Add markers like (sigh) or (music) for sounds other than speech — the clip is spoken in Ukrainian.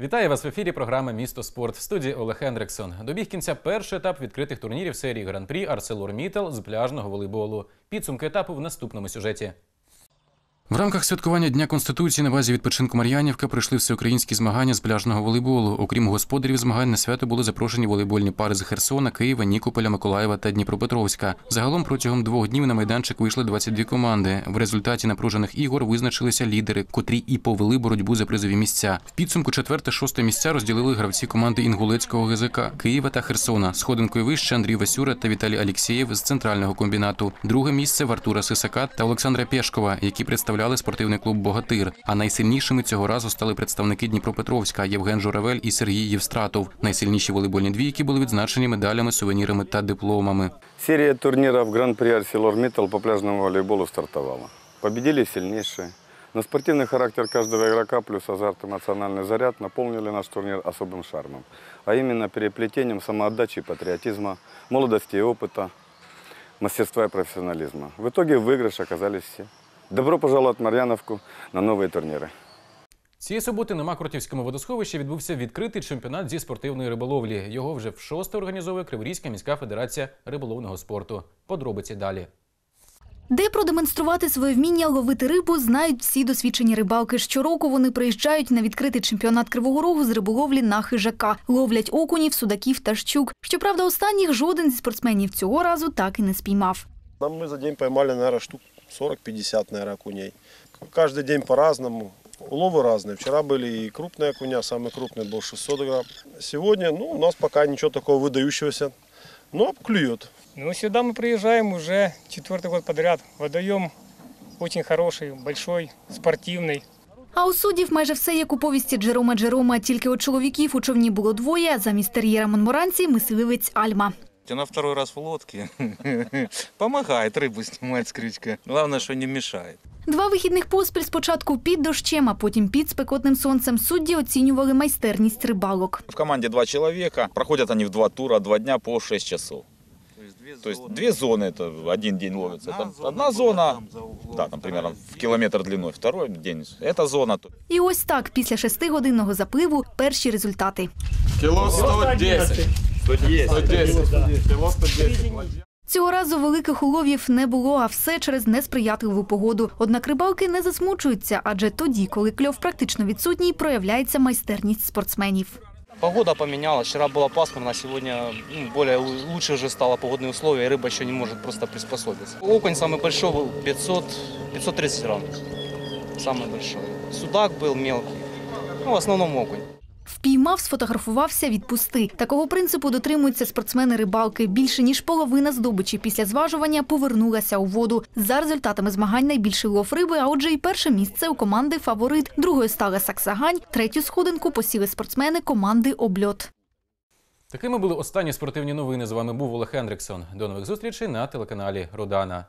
Вітаю вас в ефірі програми Місто Спорт в студії Олег Хендриксон. Добіг кінця перший етап відкритих турнірів серії Гран-прі Арселор Мітел з пляжного волейболу. Підсумки етапу в наступному сюжеті. В рамках святкування Дня Конституції на базі відпочинку Мар'янівка пройшли всеукраїнські змагання з пляжного волейболу. Окрім господарів змагань на свято були запрошені волейбольні пари з Херсона, Києва, Нікополя, Миколаєва та Дніпропетровська. Загалом протягом двох днів на майданчик вийшли 22 команди. В результаті напружених ігор визначилися лідери, котрі і повели боротьбу за призові місця. В підсумку четверте-шосте місця розділили гравці команди Інгулецького ГЗК Києва та Херсона. Сходинкою вище Андрій Васюра та Віталій Алєксєєв з центрального комбінату. Друге місце в Артура Сисака та Олександра Пєшкова, які представляли спортивний клуб Богатир. А найсильнішими цього разу стали представники Дніпропетровська Євген Журавель і Сергій Євстратов. Найсильніші волейбольні двійки були відзначені медалями, сувенірами та дипломами. Серия турниров Гран-при Арселор Миттал по пляжному волейболу стартовала. Победили сильнейшие. На спортивный характер каждого игрока плюс азарт эмоциональный заряд наполнили наш турнир особым шармом. А именно переплетением самоотдачи и патриотизма, молодости и опыта, мастерства и профессионализма. В итоге в выигрыше оказались все. Добро пожаловать в Марьяновку на новые турниры. Цієї суботи на Макротівському водосховищі відбувся відкритий чемпіонат зі спортивної риболовлі. Його вже в шосте організовує Криворізька міська федерація риболовного спорту. Подробиці далі. Де продемонструвати своє вміння ловити рибу, знають всі досвідчені рибалки. Щороку вони приїжджають на відкритий чемпіонат Кривого Рогу з риболовлі на хижака. Ловлять окунів, судаків та щук. Щоправда, останніх жоден зі спортсменів цього разу так і не спіймав. Там мы за день поймали, наверное, штук 40-50, наверное, окуней. Каждый день по-разному. Уловы разные. Вчера были и крупные окуня, самый крупный был 600 грамм. Сегодня, ну, у нас пока ничего такого выдающегося, но клюет. Ну, сюда мы приезжаем уже четвертый год подряд. Водоем очень хороший, большой, спортивный. А у суддів майже все як у повісті Джерома Джерома. Тільки у чоловіків у човні було двоє. а Замість тер'єра Монморанці – мисливець Альма. Я на второй раз в лодке. (laughs) Помогает рыбу снимать с крючка. Главное, что не мешает. Два вихідних поспіль спочатку під дощем, а потім під спекотним сонцем судді оцінювали майстерність рибалок. В команде два человека, проходят они в два тура, два дня по 6 часов. То есть две зоны, это один день ловится. Это одна зона, да, там примерно в километр длиной, второй день, это зона. І ось так, після шестигодинного запливу, перші результати. Цього разу великих уловів не було, а все через несприятливу погоду. Однак рибалки не засмучуються, адже тоді, коли кльов практично відсутній, проявляється майстерність спортсменів. Погода поменялась. Вчера было пасмурно, а сегодня ну, более лу- лучше уже стало погодные условия, и рыба еще не может просто приспособиться. Окунь самый большой был 500, 530 грамм. Самый большой. Судак был мелкий. Ну, в основном окунь. Впіймав, сфотографувався, відпусти. Такого принципу дотримуються спортсмени-рибалки. Більше ніж половина здобичі після зважування повернулася у воду. За результатами змагань найбільший лов риби, а отже, і перше місце у команди фаворит. Другою стала Саксагань. Третю сходинку посіли спортсмени команди Обльот. Такими були останні спортивні новини. З вами був Олег Хендриксон. До нових зустрічей на телеканалі Родана.